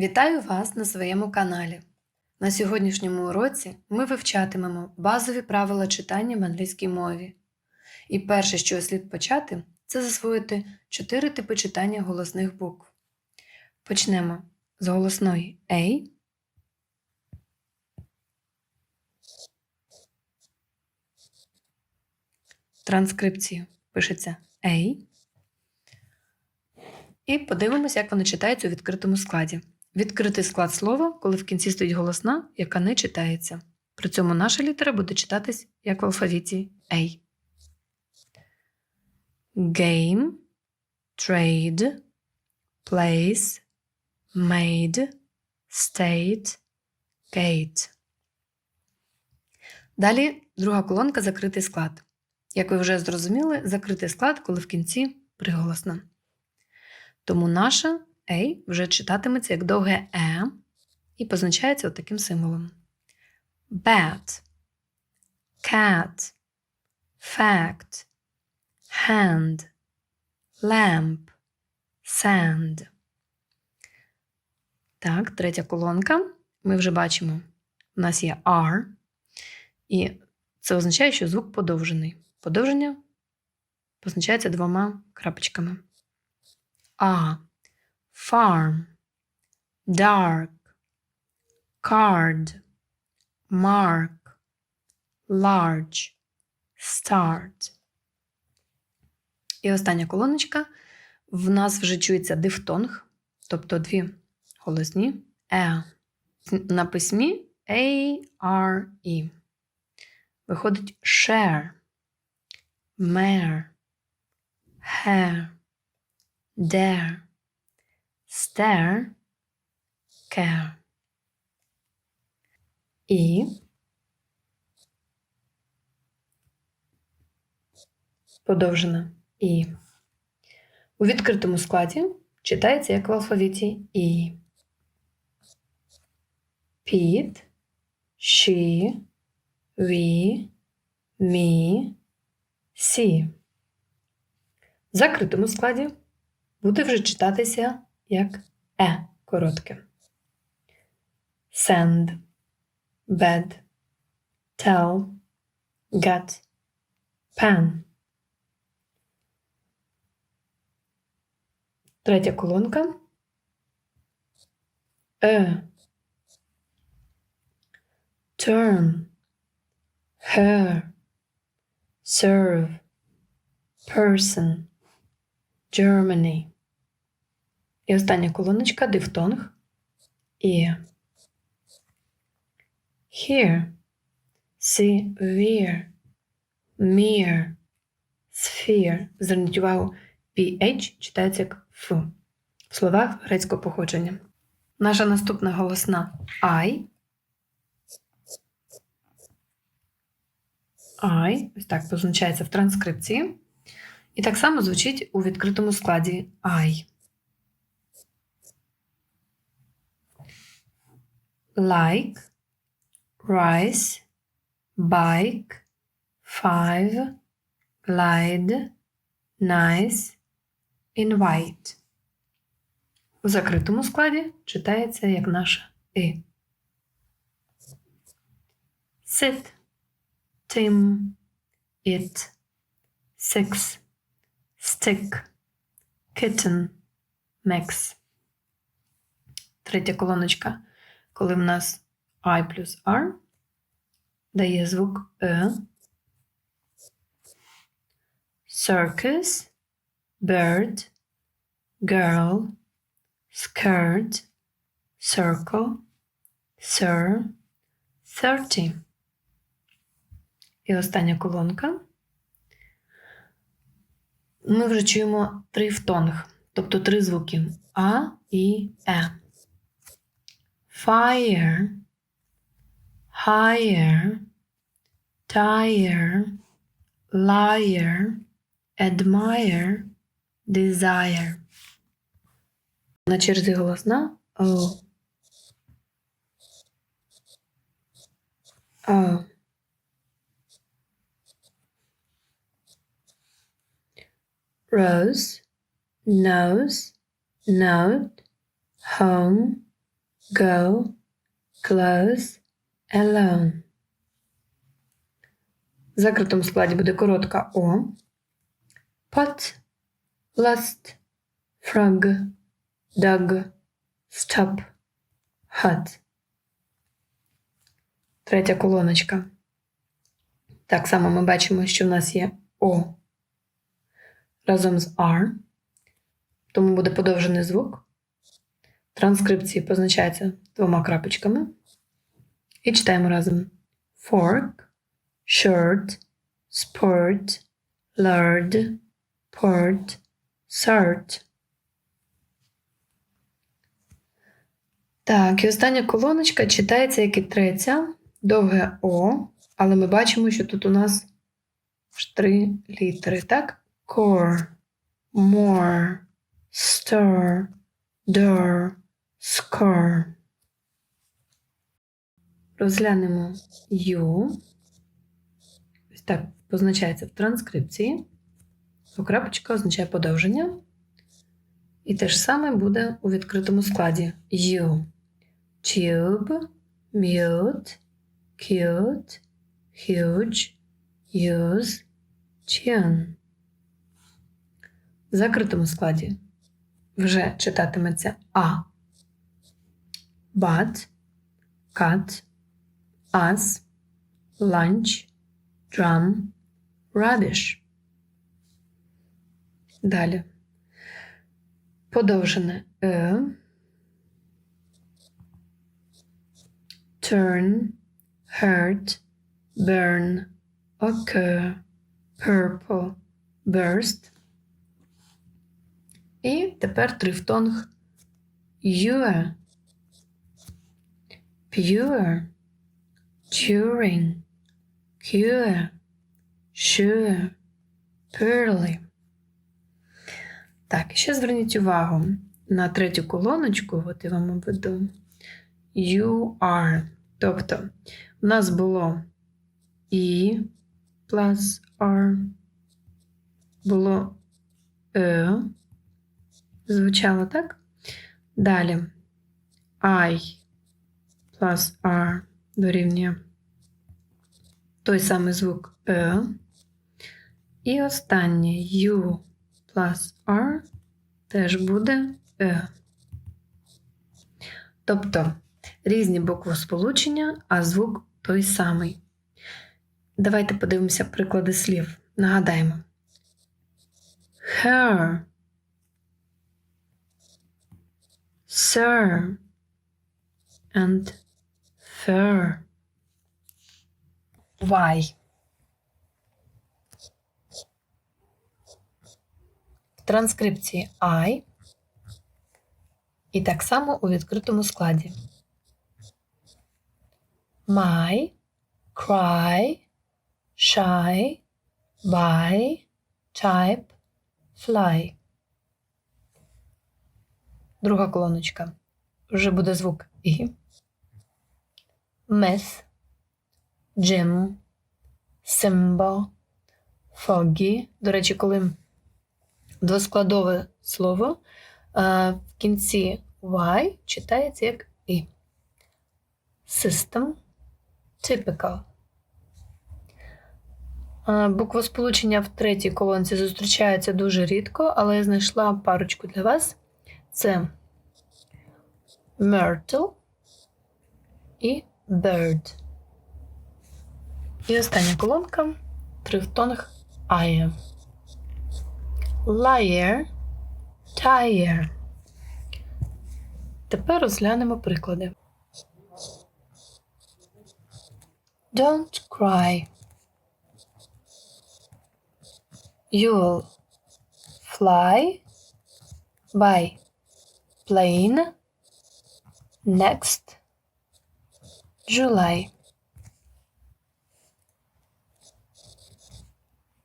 Вітаю вас на своєму каналі. На сьогоднішньому уроці ми вивчатимемо базові правила читання в англійській мові. І перше, що слід почати, це засвоїти чотири типи читання голосних букв. Почнемо з голосної A. Транскрипції пишеться A. І подивимося, як вони читаються у відкритому складі. Відкритий склад слова, коли в кінці стоїть голосна, яка не читається. При цьому наша літера буде читатись як в алфавіті A. Game, trade, place, made, state, gate. Далі друга колонка закритий склад. Як ви вже зрозуміли, закритий склад, коли в кінці приголосна. Тому наша A вже читатиметься як довге E і позначається таким символом. Bat, cat, fact, hand, lamp, sand. Так, третя колонка. Ми вже бачимо, у нас є R, і це означає, що звук подовжений. Подовження позначається двома крапочками. А farm, dark, card, mark, large, start. І остання колоночка. В нас вже чується дифтонг, тобто дві голосні е. На письмі A, R, E. Виходить share, mare, hair, dare, stare, care. І подовжена І. У відкритому складі читається як в алфавіті І. Pete, she, we, me, she. В закритому складі буде вже читатися як Е коротке. Send, bed, tell, get, pen. Третя колонка. Е. Turn, her, serve, person, Germany. І остання колоночка дифтонг. І here, severe, mere, sphere. Зверніть увагу, PH читається як Ф в словах грецького походження. Наша наступна голосна I. I, ось так позначається в транскрипції. І так само звучить у відкритому складі I. Like, rice, bike, five, glide, nice, invite. У закритому складі читається як наша «и». Sit, Tim, it, six, stick, kitten, Max. Третя колоночка, коли в нас I плюс R, дає звук Е. Circus, bird, girl, skirt, circle, sir, thirty. І остання колонка. Ми вже чуємо трифтонг, тобто три звуки А і Е. Fire, higher, tire, liar, admire, desire. На черзі голосна О. O. Rose, nose, note, home, go, close, alone. В закритому складі буде коротка О. Pot, lust, frog, dog, stop, hot. Третя колоночка. Так само ми бачимо, що в нас є О разом з R, тому буде подовжений звук. Транскрипції позначається двома крапочками. І читаємо разом: fork, shirt, sport, lard, port, sort. Так, і остання колоночка читається як і третя, довге О, але ми бачимо, що тут у нас три літери, так? Core, more, stir, door, score. Розглянемо U. Так позначається в транскрипції. Покрапочка означає подовження. І те ж саме буде у відкритому складі U. Tube, mute, cute, huge, use, tune. В закритому складі вже читатиметься А. But, cut, us, lunch, drum, rubbish. Далі. Подовжене е. Turn, hurt, burn, occur, purple, burst. І тепер трифтонг Your, pure, during, cure, sure, pearly. Так, ще зверніть увагу на третю колоночку, от я вам обведу. You are. Тобто, у нас було І plus R, було Е, звучало так? Далі I plus R дорівнює той самий звук Е. І останнє U plus R теж буде Е. Тобто різні буквосполучення, а звук той самий. Давайте подивимося приклади слів. Нагадаємо. Her, sir, and fur. Why? В транскрипції I і так само у відкритому складі. My, cry, shy, buy, type, fly. Друга колоночка. Вже буде звук І. Meth, Jim, Simba, Foggy. До речі, коли двоскладове слово а, в кінці Y читається як І. System, typical. А, Буквосполучення в третій колонці зустрічається дуже рідко, але я знайшла парочку для вас. Це myrtle і bird. І остання колонка трифтонг I. Liar, tire. Тепер розглянемо приклади. Don't cry. You'll fly by plane next July.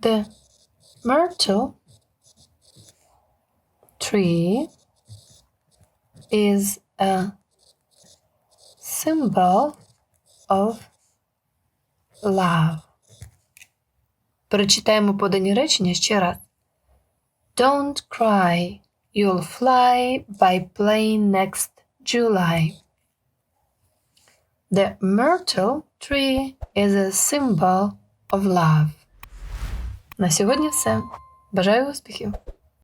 The myrtle tree is a symbol of love. Перечитаємо подані речення ще раз. Don't cry, you'll fly by plane next July. The myrtle tree is a symbol of love. На сьогодні все. Бажаю успіхів!